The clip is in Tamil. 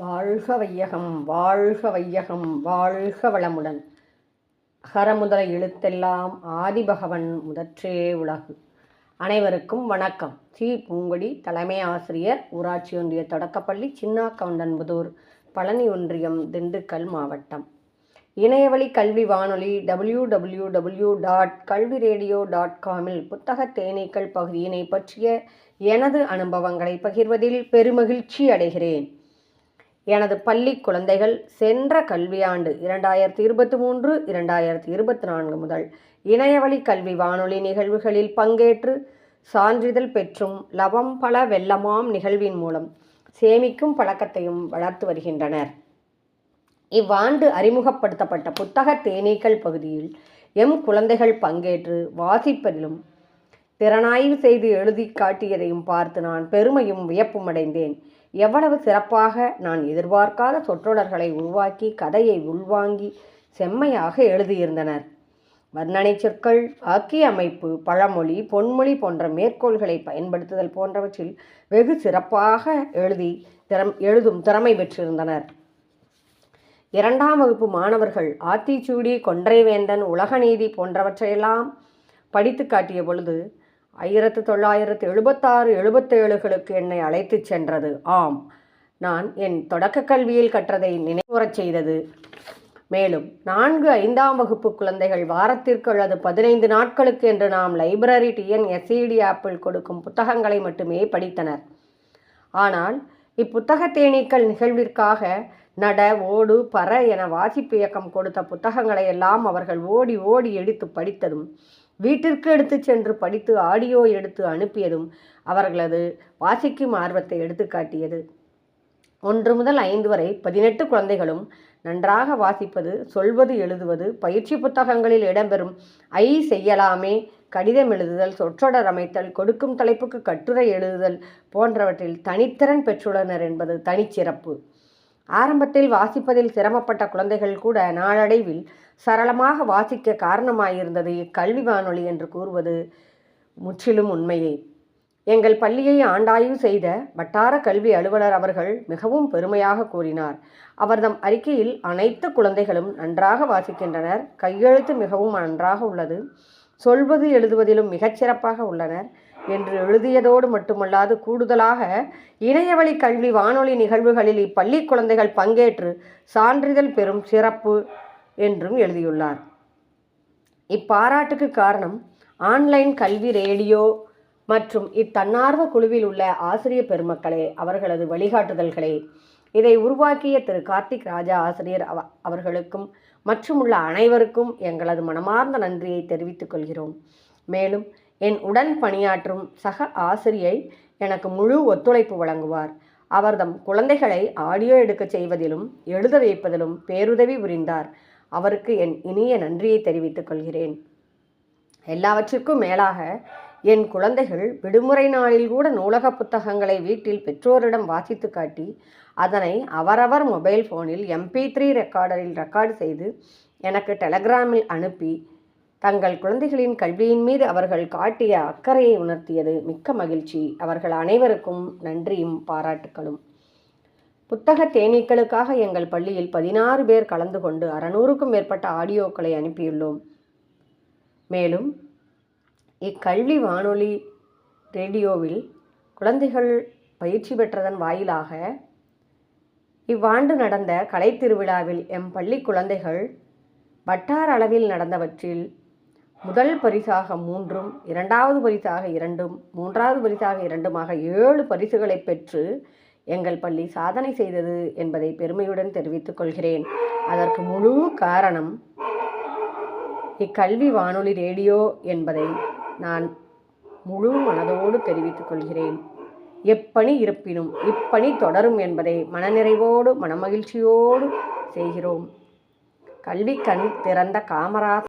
வாழ்க வையகம் வாழ்க வையகம் வாழ்க வளமுடன். ஹரமுதல எழுத்தெல்லாம் ஆதிபகவன் முதற்றே உலகு. அனைவருக்கும் வணக்கம். சி பூங்கொடி தலைமை ஆசிரியர் ஊராட்சி ஒன்றிய தொடக்கப்பள்ளி சின்னாக்கவுண்டன்புதூர் பழனி ஒன்றியம் திண்டுக்கல் மாவட்டம். இணையவழி கல்வி வானொலி டபிள்யூ டபிள்யூ டபிள்யூ டாட் கல்வி ரேடியோ டாட் காமில் புத்தக தேனீக்கள் பகுதியினை பற்றிய எனது அனுபவங்களை பகிர்வதில் பெருமகிழ்ச்சி அடைகிறேன். எனது பள்ளி குழந்தைகள் சென்ற கல்வியாண்டு இரண்டாயிரத்தி இருபத்தி மூன்று இரண்டாயிரத்தி இருபத்தி நான்கு முதல் இணையவழி கல்வி வானொலி நிகழ்வுகளில் பங்கேற்று சான்றிதழ் பெற்றும் லவம் பல வெள்ளமாம் நிகழ்வின் மூலம் சேமிக்கும் பழக்கத்தையும் வளர்த்து வருகின்றனர். இவ்வாண்டு அறிமுகப்படுத்தப்பட்ட புத்தக தேனீக்கள் பகுதியில் எம் குழந்தைகள் பங்கேற்று வாசிப்பதிலும் திறனாய்வு செய்து எழுதி காட்டியதையும் பார்த்து நான் பெருமையும் வியப்பும் அடைந்தேன். எவ்வளவு சிறப்பாக நான் எதிர்பார்க்காத சொற்றொடர்களை உருவாக்கி கதையை உள்வாங்கி செம்மையாக எழுதியிருந்தனர். வர்ணனை சொற்கள் வாக்கிய அமைப்பு பழமொழி பொன்மொழி போன்ற மேற்கோள்களை பயன்படுத்துதல் போன்றவற்றில் வெகு சிறப்பாக எழுதி திறம் எழுதும் திறமை பெற்றிருந்தனர். இரண்டாம் வகுப்பு மாணவர்கள் ஆத்திச்சூடி கொன்றைவேந்தன் உலகநீதி போன்றவற்றையெல்லாம் படித்து காட்டிய பொழுது ஆயிரத்து தொள்ளாயிரத்து எழுபத்தாறு எழுபத்தேழுகளுக்கு என்னை அழைத்துச் சென்றது. ஆம் நான் என் தொடக்க கல்வியில் கற்றதை நினைவுறச் செய்தது. மேலும் நான்கு ஐந்தாம் வகுப்பு குழந்தைகள் வாரத்திற்கு அல்லது பதினைந்து நாட்களுக்கு என்று நாம் லைப்ரரி டிஎன் எஸ்இடி ஆப்பிள் கொடுக்கும் புத்தகங்களை மட்டுமே படித்தனர். ஆனால் இப்புத்தக தேனீக்கள் நிகழ்விற்காக நட ஓடு பற என வாசிப்பு இயக்கம் கொடுத்த புத்தகங்களை எல்லாம் அவர்கள் ஓடி ஓடி எடுத்து படித்ததும் வீட்டிற்கு எடுத்து சென்று படித்து ஆடியோ எடுத்து அனுப்பியதும் அவர்களது வாசிக்கும் ஆர்வத்தை எடுத்துக்காட்டியது ஒன்று முதல் ஐந்து வரை பதினெட்டு குழந்தைகளும் நன்றாக வாசிப்பது சொல்வது எழுதுவது பயிற்சி புத்தகங்களில் இடம்பெறும் ஐ செய்யலாமே கடிதம் எழுதுதல் சொற்றொடர் அமைத்தல் கொடுக்கும் தலைப்புக்கு கட்டுரை எழுதுதல் போன்றவற்றில் தனித்திறன் பெற்றுள்ளனர் என்பது தனிச்சிறப்பு. ஆரம்பத்தில் வாசிப்பதில் சிரமப்பட்ட குழந்தைகள் கூட நாளடைவில் சரளமாக வாசிக்க காரணமாயிருந்தது இக்கல்வி வானொலி என்று கூறுவது முற்றிலும் உண்மையே. எங்கள் பள்ளியை ஆண்டாய்வு செய்த வட்டார கல்வி அலுவலர் அவர்கள் மிகவும் பெருமையாக கூறினார். அவர்தம் அறிக்கையில் அனைத்து குழந்தைகளும் நன்றாக வாசிக்கின்றனர். கையெழுத்து மிகவும் நன்றாக உள்ளது. சொல்வது எழுதுவதிலும் மிகச்சிறப்பாக உள்ளனர். என்று எழுதியதோடு மட்டுமல்லாது கூடுதலாக இணையவழி கல்வி வானொலி நிகழ்வுகளில் இப்பள்ளி குழந்தைகள் பங்கேற்று சான்றிதழ் பெறும் சிறப்பு என்றும் எழுதியுள்ளார். இப்பாராட்டுக்கு காரணம் ஆன்லைன் கல்வி ரேடியோ மற்றும் இத்தன்னார்வ குழுவில் உள்ள ஆசிரியர் பெருமக்களே அவர்களது வழிகாட்டுதல்களே. இதை உருவாக்கிய திரு. கார்த்திக் ராஜா ஆசிரியர் அவ அவர்களுக்கும் மற்றும் உள்ள அனைவருக்கும் எங்களது மனமார்ந்த நன்றியை தெரிவித்துக் கொள்கிறோம். மேலும் என் உடன் பணியாற்றும் சக ஆசிரியை எனக்கு முழு ஒத்துழைப்பு வழங்குவார். அவர்தம் குழந்தைகளை ஆடியோ எடுக்க செய்வதிலும் எழுத வைப்பதிலும் பேருதவி புரிந்தார். அவருக்கு என் இனிய நன்றியை தெரிவித்துக் கொள்கிறேன். எல்லாவற்றிற்கும் மேலாக என் குழந்தைகள் விடுமுறை நாளில் கூட நூலக புத்தகங்களை வீட்டில் பெற்றோரிடம் வாசித்து காட்டி அதனை அவரவர் மொபைல் ஃபோனில் எம்பி த்ரீ ரெக்கார்டரில் ரெக்கார்டு செய்து எனக்கு டெலகிராமில் அனுப்பி தங்கள் குழந்தைகளின் கல்வியின் மீது அவர்கள் காட்டிய அக்கறையை உணர்த்தியது மிக்க மகிழ்ச்சி. அவர்கள் அனைவருக்கும் நன்றியும் பாராட்டுக்களும். புத்தக தேனீக்களுக்காக எங்கள் பள்ளியில் பதினாறு பேர் கலந்து கொண்டு அறநூறுக்கும் மேற்பட்ட ஆடியோக்களை அனுப்பியுள்ளோம். மேலும் இக்கல்வி வானொலி ரேடியோவில் குழந்தைகள் பயிற்சி பெற்றதன் வாயிலாக இவ்வாண்டு நடந்த கலைத்திருவிழாவில் எம் பள்ளி குழந்தைகள் வட்டார அளவில் நடந்தவற்றில் முதல் பரிசாக மூன்றும் இரண்டாவது பரிசாக இரண்டும் மூன்றாவது பரிசாக இரண்டுமாக ஏழு பரிசுகளை பெற்று எங்கள் பள்ளி சாதனை செய்தது என்பதை பெருமையுடன் தெரிவித்துக் கொள்கிறேன். அதற்கு முழு காரணம் இக்கல்வி வானொலி ரேடியோ என்பதை நான் முழு மனதோடு தெரிவித்துக் கொள்கிறேன். எப்பணி இருப்பினும் இப்பணி தொடரும் என்பதை மனநிறைவோடு மனமகிழ்ச்சியோடு செய்கிறோம். கல்வி கண் திறந்த காமராஜ்